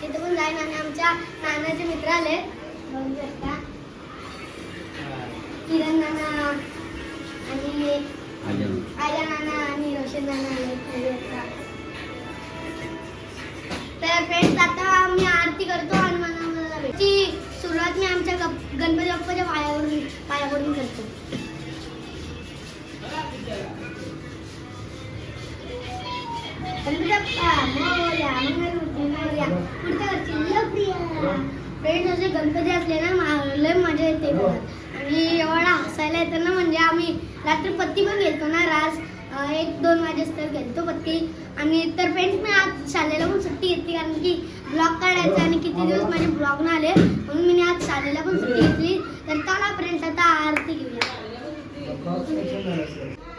तिथं पण जाईन आणि आमच्या नानाचे मित्र आले. बघू शकता किरण नाना आणि आर्या नाना आणि रोशन नाना आले. तर फ्रेंड्स आता मी आरती करतो आणि मला भेटची सुरुवात मी आमच्या गणपती बाप्पाच्या पायावरून पायावरून करतो. गणपती बाप्पा मोरया, मोरया. फ्रेंड्स असे गणपती असले ना लय मजा येते घरात. आणि एवढा हसायला येतं ना म्हणजे आम्ही रात्री पत्ती पण घेतो ना रास एक दोन वाजेस्तर घेतो पत्ती. आणि तर फ्रेंड्स मी आज शाळेला पण सुट्टी घेतली कारण की ब्लॉग काढायचा आणि किती दिवस माझे ब्लॉग ना आले म्हणून मी आज शाळेला पण सुट्टी घेतली. तर चला फ्रेंड्स आता आरती घेऊया.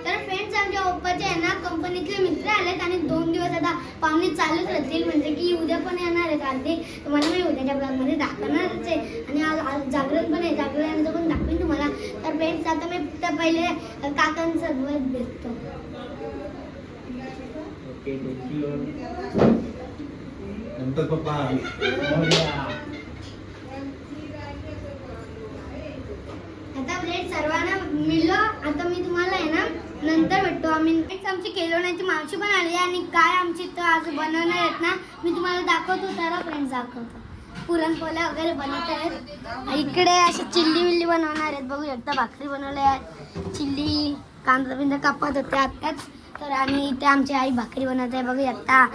तर फ्रेंड्स आमच्या ओप्पाचे आहे ना कंपनीतले मित्र आलेत आणि दोन दिवस आता पाहुणे चालूच राहतील म्हणजे की उद्या पण आरती तुम्हाला मी उद्याच्या ब्लॉगमध्ये दाखवणारच आहे. आणि आज आज जागरण पण आहे जागरणाचं पण दाखवेन तुम्हाला. तर फ्रेंड्स आता मी तर पहिले काकांसोबत भेटतो. नंतर पप्पा. आता फ्रेंड्स सर्वांना मिळलो आता मी तुम्हाला आहे ना नंतर भेटतो. आम्ही आमची केलोण्याची मावशी पण आली आहे आणि काय आमची इथं आज बनवणार आहेत ना मी तुम्हाला दाखवतो तर फ्रेंड्स दाखवतो. पुरणपोळ्या वगैरे बनवत आहेत. इकडे अशी चिल्ली विल्ली बनवणार आहेत. बघू शकता भाकरी बनवल्या आहेत. चिल्ली कांदा बिंदा कापत होते आत्ताच. तर आणि इथे आमची आई भाकरी बनवत आहे. बघू शकता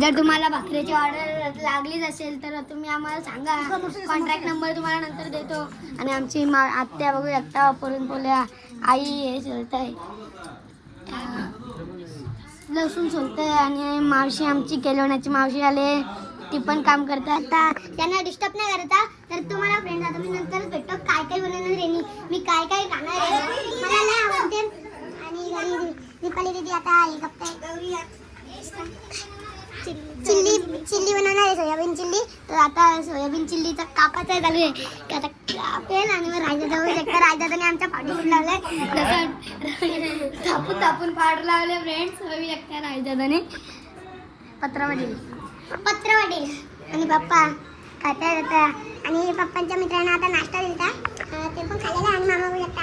जर तुम्हाला भाकरीची ऑर्डर लागलीच असेल तर तुम्ही आम्हाला सांगा. कॉन्टॅक्ट नंबर तुम्हाला नंतर देतो. आणि आमची मा आत्या बघू शकता पुरणपोळ्या. आई हे सोडत आहे लसूण सोलत आहे आणि मावशी आमची केलवण्याची मावशी आले. ती पण काम करते आता. त्यांना डिस्टर्ब नाही करता तर तुम्हाला फ्रेंड आता मी नंतर भेटतो. काय काय बनवणार रेनी? मी काय काय खाणार आहे? मला नाही आवडते. आणि घरी दीपाली दीदी आता हे गप्पा. चिल्ली चिल्ली बनवणार आहे सोयाबीन चिल्ली. तर आता सोयाबीन चिल्लीचा कापाचा चालू आहे. की आता कापेल आणि मग राजा जाऊ शकता राजाने आमच्या पाठी फूट लावलाय तापून तापून पाड लावले फ्रेंड्स होऊ शकता राजाने पत्रामध्ये पत्र वाटेल आणि पप्पा खाता जाता आणि पप्पांच्या मित्रांना आता नाश्ता दिलता. ते पण खाल्लेला आणि मामा बोलू शकता.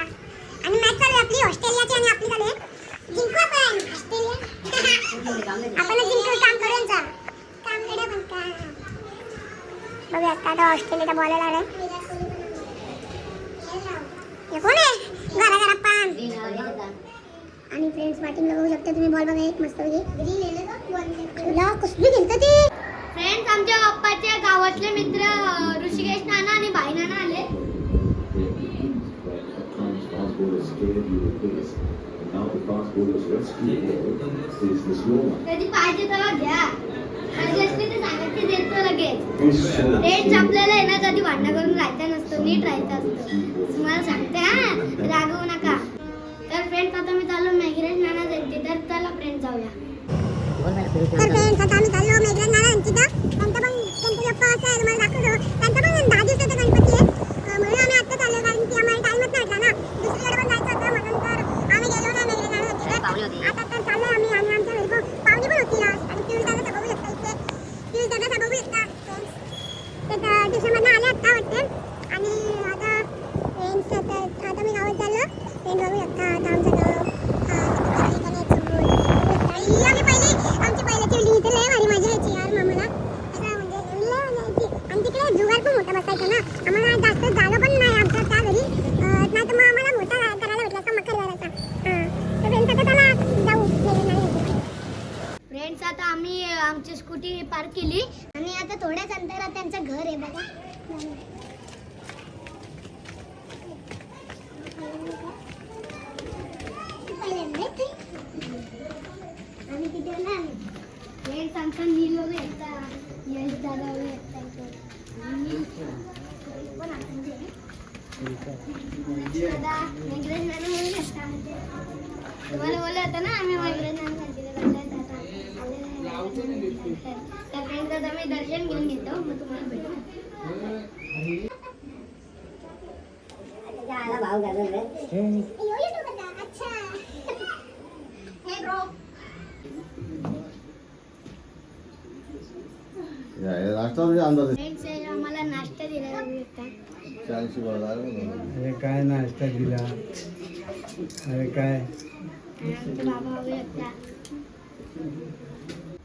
आणि मॅच चालू आपली ऑस्ट्रेलियाची आणि आपली चालू आहे. जिंकू आपण ऑस्ट्रेलिया आपण जिंकू काम करू यांचा काम करू पण का बघूया आता आता ऑस्ट्रेलियाचा बॉलर आलाय हे कोण आहे घरा घरा पान आणि फ्रेंड्स बॅटिंग बघू शकता तुम्ही बॉल बघा एक मस्त तुला कसली खेळतं ते फ्रेंड्स आमच्या पप्पाच्या गावातले मित्र ऋषिकेश नाना आणि भाई नाना आले Now the transport is rescued. Is this one? कधी पाहिजे तेव्हा घ्या. आणि असली तर देतो लगेच. फ्रेंड्स आपल्याला आहे ना कधी भांडण करून राहायचं नसतं नीट राहायचं असतं. तुम्हाला सांगते हा रागवू नका. तर फ्रेंड्स आता मी चाललो मेघरेश नाना जयंती तर चला फ्रेंड जाऊया. तर फ्रेंड्स आता आम्ही चाललो मेघराज नाना यांची तर त्यांचा पण गणपती बाप्पा असं आहे तुम्हाला दाखवतो त्यांचा पण दहा दिवसाचा गणपती आहे अं, म्हणून आम्ही आता चाललो कारण की आम्हाला टाइमच नाही भेटला ना दुसरीकडे पण जायचं होतं म्हणून तर आम्ही गेलो ना मेघराज नाना यांची आता तर चाललोय आम्ही आणि आमच्या घरी पण पाहुणे पण होती आज आणि पियुष दादा बघू शकता इथे पियुष दादा बघू शकता friends. ते तर ट्युशनमधनं आले आत्ता वाटते आणि आता फ्रेंड्स आता आता मी गावात चाललो फ्रेंड बघू शकता आता आमचं गाव अं, किती ठिकाणी आहेत समोर. आणि आम्ही पहिली आमची पहिल्याची बिल्डिंग इथे लय भारी मजा यायची यार मामाला असं म्हणजे लय मजा यायची आणि तिकडे जुगार पण मोठा बसायचा ना आम्हाला जास्त जागा पण नाही आमच्या त्या घरी अं, नाही तर मग आम्हाला मोठा करायला भेटला असता मकर करायचा तर फ्रेंड्स आता चला जाऊ फ्रेंड्स आता आम्ही आमची स्कूटी पार्क केली आणि आता थोड्याच अंतरात त्यांचं घर आहे बघा आम्ही तिथे ना फ्रेंड्स आमचा नील वगैरे येतात यश दादा वगैरे येतात आणि पण आमचे दादा वेंकटेश नाना वगैरे येतात तुम्हाला बोललं होतं ना आम्ही वेंकटेश नाना सांगितलं त्या मी दर्शन घेऊन घेतो मग तुम्हाला भेटू भाव अंदाज आम्हाला नाश्ता दिला अरे काय नाश्ता दिला? अरे काय?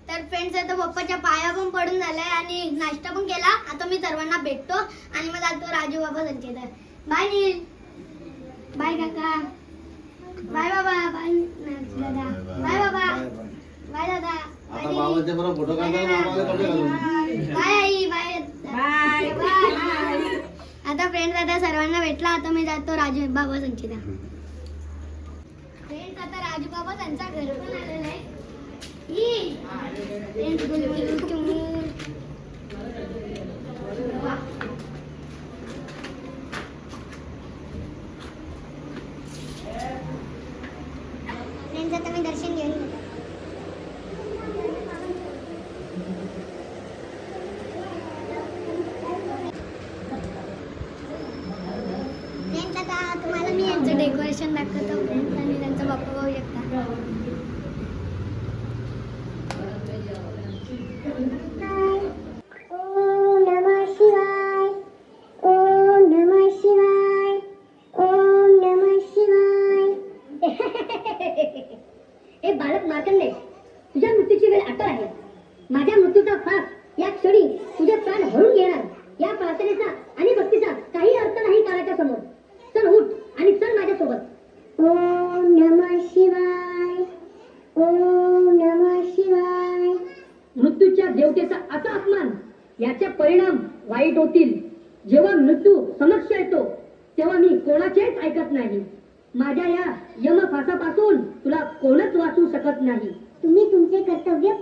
तर फ्रेंड्स आता पप्पाच्या पाया पण पडून झालाय आणि नाश्ता पण केला. आता मी सर्वांना भेटतो आणि मग जातो राजू बाबा संचेतर बाय नील बाय काका. बाय बाबा. बाय दादा. बाय बाबा. बाय दादा. आता नील. बाबाच्या बरोबर फोटो काढताना बाबाला कपडे घालून बाय आई बाय. बाय. बाय. आता फ्रेंड्स आता सर्वांना भेटला आता मी जातो राजू बाबा संचिता. फ्रेंड्स आता राजू बाबा त्यांचा घर पण आलेला आहे ई. Friends, गुलगुल चुमूर. वा. Friends, आता मी दर्शन घेऊन येतो. फ्रेंड्स आता तुम्हाला मी यांचं दाखवतो फ्रेंड्स आणि त्यांचा बाप्पा बघू शकता ओम नमः शिवाय ओम नमः शिवाय ओम नमः शिवाय. हे बालक मार्कंडे तुझ्या मृत्यूची वेळ आता आहे. माझ्या मृत्यूचा फास या क्षणी तुझे प्राण भरून घेणार या प्रार्थनेचा आणि भक्तीचा काही अर्थ नाही काळाच्या समोर. चल उठ आणि चल माझ्यासोबत. ओम नमः शिवाय ओम नमः शिवाय. मृत्यूच्या देवतेचा असा अपमान याचे परिणाम वाईट होतील. जेव्हा मृत्यू समक्ष येतो तेव्हा मी कोणाचेच ऐकत नाही. माझ्या या यमफासापासून तुला कोणच वाचू शकत नाही. तुम्ही तुमचे कर्तव्य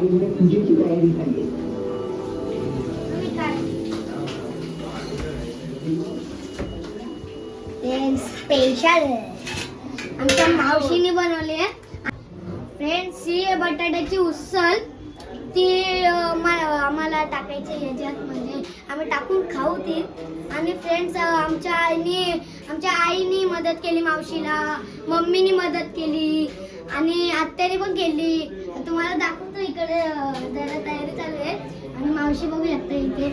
तुम्ही काय स्पेशल आमच्या मावशीने बनवली आहे. फ्रेंड्स ही बटाट्याची उसल ती आम्हाला टाकायची ह्याच्यात म्हणजे आम्ही टाकून खाऊ ती. आणि फ्रेंड्स आमच्या आईनी आमच्या आईनी मदत केली मावशीला मम्मीनी मदत केली आणि आत्याने पण केली. तुम्हाला दाखव इकडे जरा तयारी चालू आहे. आणि मावशी बघू शकता इथे.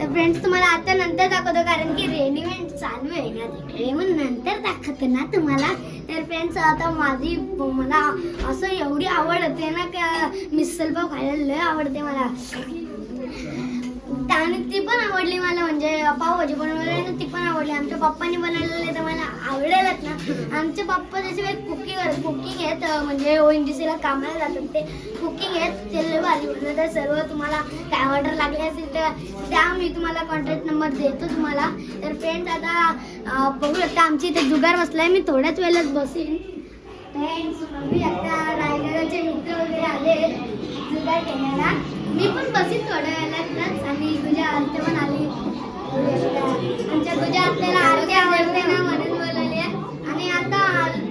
तर फ्रेंड्स तुम्हाला आता नंतर दाखवतो कारण की रेडीमेड चालू आहे ना तिकडे. मग नंतर दाखवतो ना तुम्हाला. तर फ्रेंड्स आता माझी मला असं एवढी आवड होते ना का मिसल पाव खायला लय आवडते मला. त्याने आणि ती पण आवडली मला. म्हणजे पावभाजी बनवलेली ती पण आवडली. आमच्या पप्पानी बनवलेली तर मला आवडेलच ना. आमचे पप्पा त्याशिवाय कुकिंग कुकिंग आहेत म्हणजे ओ एन जी सीला कामाला जातात ते. कुकिंग आहेत ते भाजी बनवतात सर्व तुम्हाला काय ऑर्डर लागले असेल तर त्या मी तुम्हाला कॉन्टॅक्ट नंबर देतो तुम्हाला. तर फ्रेंड्स आता बघू शकता आमची इथे जुगार बसला आहे मी थोड्याच वेळेलाच बसेन. फ्रेंड्स मी आता रायगडाचे मित्र वगैरे आले. जुगार खेळायला मी पण बसेन थोड्या वेळातच आणि तुझ्या आत्या पण आली आमच्या तुझ्या आत्याला आरती आवडते ना म्हणून बोलवली आहे. आणि आता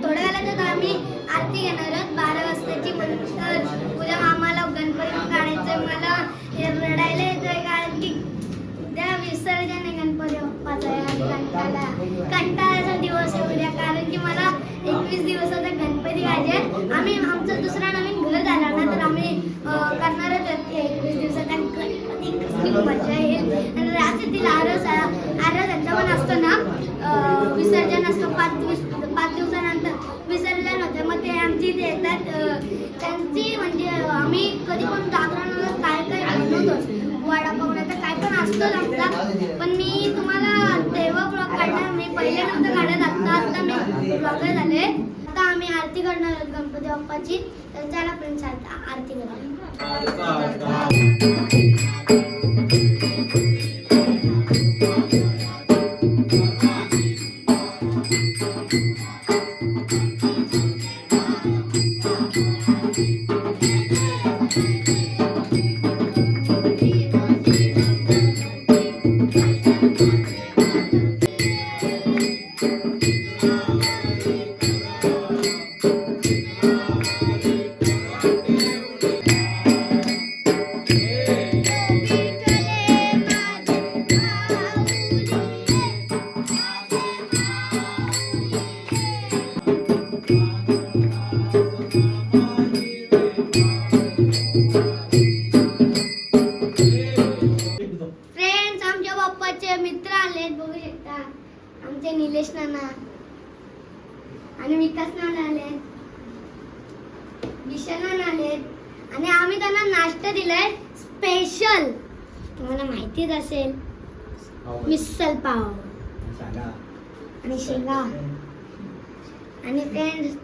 थोड्या वेळातच आम्ही आरती घेणार आहोत. बारा वाजताची नंतर उद्या आम्हाला गणपती काढायचं मला हे रडायला येतोय कारण की उद्या विसर्जन आहे गणपती बाप्पाचं. आहे कंटाळा कंटाळाचा दिवस आहे उद्या. कारण की मला एकवीस दिवसाचा गणपती पाहिजे आम्ही गणपती मजा येईल आणि रात्रीतील आरस आरस यांचा पण असतो ना विसर्जन असतं. पाच दिवस पाच दिवसानंतर विसर्जन होतं. मग ते आमची इथे येतात त्यांची म्हणजे आम्ही कधी पण जागरणाला काय काय बनवतोच वडापाव तर काय पण असतोच आमचा. पण मी तुम्हाला तेव्हा ब्लॉग काढणार. मी पहिले नव्हतं काढत आता आत्ता मी ब्लॉगर झाले. आता आम्ही आरती करणार आहोत गणपती बाप्पाची. तर त्याला पण आरती करणार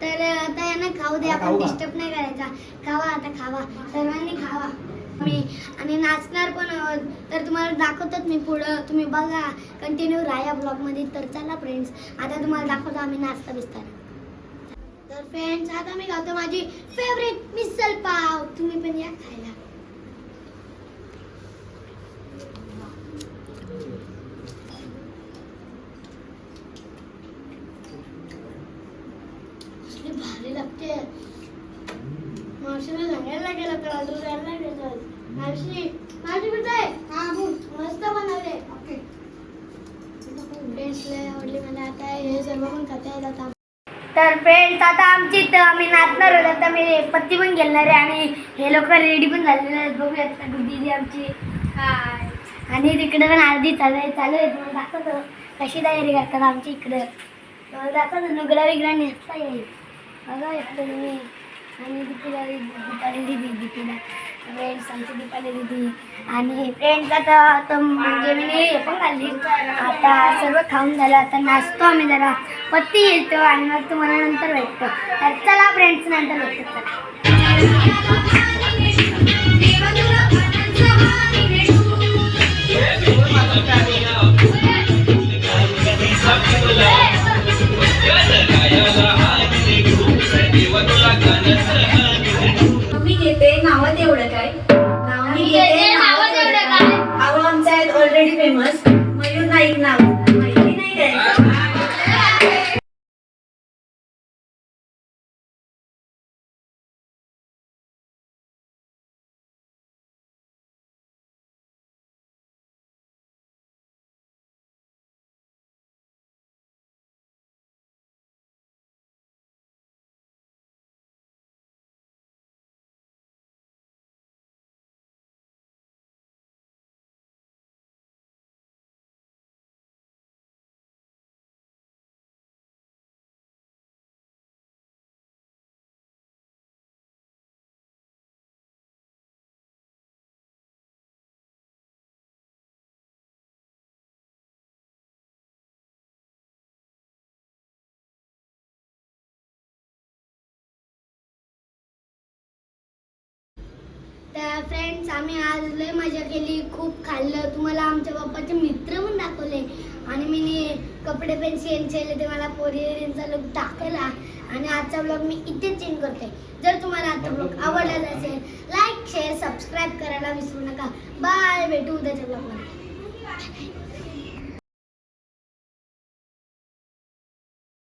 तर आता यांना खाऊ दे आपण डिस्टर्ब नाही करायचा. खावा आता खावा. सर्वांनी खावा. मी आणि नाचणार पण आहोत. तर तुम्हाला दाखवतात मी पुढं. तुम्ही बघा. कंटिन्यू राहा ब्लॉगमध्ये तर चला फ्रेंड्स आता तुम्हाला दाखवतो आम्ही नाचता बिस्तार तर फ्रेंड्स आता मी खातो माझी फेवरेट मिसल पाव. तुम्ही पण या खायला. कसली भारी लागते मावशीने सांगायला गेलं तर अजून द्यायला गेलं मावशी मावशी कुठे आहे हा बोल। मस्त बनवले ओके। फ्रेंड्स लय आवडली मला आता हे सर्व पण खाता येत आता। तर फ्रेंड्स आता आमची इथं आम्ही नाचणार होतो आता मी पत्ती पण घेणार आहे आणि हे लोक रेडी पण झालेले आहेत. बघूयात दीदी आमची. हाय आणि तिकडे पण अर्धी चालू आहे चालू आहे. तुम्हाला दाखवतो. कशी तयारी करतात आमची इकडं. दाखवतो नुगडा वेगळा नेसता येईल. बघा एकटं तुम्ही आणि दीपिका दीपाली दिदी दीपिका. फ्रेंड्स आमची दीपाली दिदी. आणि फ्रेंड्स आता तर म्हणजे मी हे पण खाल्ली आता सर्व खाऊन झालं. आता नाचतो आम्ही जरा. पत्ती येतो आणि मग तुम्हाला नंतर भेटतो. तर चला फ्रेंड्स नंतर भेटतो चला. फ्रेंड्स आम्ही आज लय मजा केली. खूप खाल्लं. तुम्हाला आमच्या बाप्पाचे मित्र पण दाखवले. आणि मी कपडे पण चेंज केले. ते मला पोरीचा लुक दाखवला. आणि आजचा ब्लॉग मी इथेच चेंज करते. जर तुम्हाला आजचा ब्लॉग आवडला असेल लाईक शेअर सबस्क्राईब करायला विसरू नका. बाय भेटू उद्याच्या ब्लॉगमध्ये